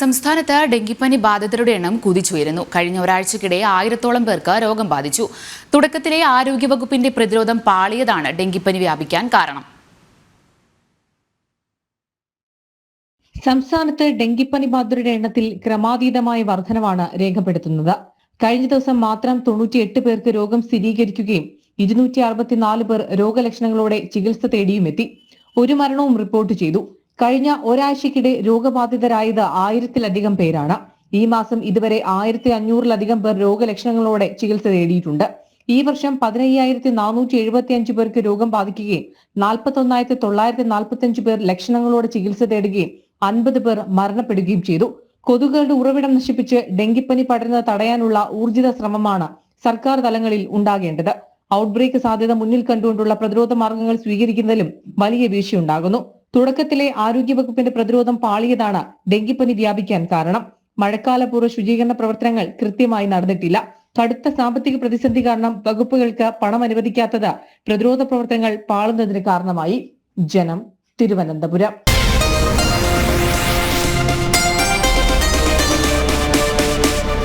സംസ്ഥാനത്ത് ഡെങ്കിപ്പനി ബാധിതരുടെ എണ്ണം കുതിച്ചുയരുന്നു. കഴിഞ്ഞ ഒരാഴ്ചക്കിടെ ആയിരത്തോളം പേർക്ക് രോഗം ബാധിച്ചു. തുടക്കത്തിലെ ആരോഗ്യവകുപ്പിന്റെ പ്രതിരോധം പാളിയതാണ് ഡെങ്കിപ്പനി വ്യാപിക്കാൻ കാരണം. സംസ്ഥാനത്ത് ഡെങ്കിപ്പനി ബാധിതരുടെ എണ്ണത്തിൽ ക്രമാതീതമായ വർധനവാണ് രേഖപ്പെടുത്തുന്നത്. കഴിഞ്ഞ ദിവസം മാത്രം തൊണ്ണൂറ്റിയെട്ട് പേർക്ക് രോഗം സ്ഥിരീകരിക്കുകയും ഇരുന്നൂറ്റി അറുപത്തിനാല് പേർ രോഗലക്ഷണങ്ങളോടെ ചികിത്സ തേടിയുമെത്തി. ഒരു മരണവും റിപ്പോർട്ട് ചെയ്തു. കഴിഞ്ഞ ഒരാഴ്ചക്കിടെ രോഗബാധിതരായത് ആയിരത്തിലധികം പേരാണ്. ഈ മാസം ഇതുവരെ ആയിരത്തി അഞ്ഞൂറിലധികം പേർ രോഗലക്ഷണങ്ങളോടെ ചികിത്സ തേടിയിട്ടുണ്ട് ഈ വർഷം പതിനയ്യായിരത്തി നാനൂറ്റി എഴുപത്തി അഞ്ച് പേർക്ക് രോഗം ബാധിക്കുകയും നാൽപ്പത്തി ഒന്നായിരത്തി തൊള്ളായിരത്തി നാൽപ്പത്തി അഞ്ച് പേർ ലക്ഷണങ്ങളോടെ ചികിത്സ തേടുകയും അൻപത് പേർ മരണപ്പെടുകയും ചെയ്തു. കൊതുകുകളുടെ ഉറവിടം നശിപ്പിച്ച് ഡെങ്കിപ്പനി പടരുന്നത് തടയാനുള്ള ഊർജിത ശ്രമമാണ് സർക്കാർ തലങ്ങളിൽ ഉണ്ടാകേണ്ടത്. ഔട്ട്ബ്രേക്ക് സാധ്യത മുന്നിൽ കണ്ടുകൊണ്ടുള്ള പ്രതിരോധ മാർഗങ്ങൾ സ്വീകരിക്കുന്നതിലും വലിയ വീഴ്ചയുണ്ടാകുന്നു. തുടക്കത്തിലെ ആരോഗ്യവകുപ്പിന്റെ പ്രതിരോധം പാളിയതാണ് ഡെങ്കിപ്പനി വ്യാപിക്കാൻ കാരണം. മഴക്കാലപൂർവ ശുചീകരണ പ്രവർത്തനങ്ങൾ കൃത്യമായി നടന്നിട്ടില്ല. കടുത്ത സാമ്പത്തിക പ്രതിസന്ധി കാരണം വകുപ്പുകൾക്ക് പണം അനുവദിക്കാത്തത് പ്രതിരോധ പ്രവർത്തനങ്ങൾ പാളുന്നതിന് കാരണമായി. ജനം തിരുവനന്തപുരം.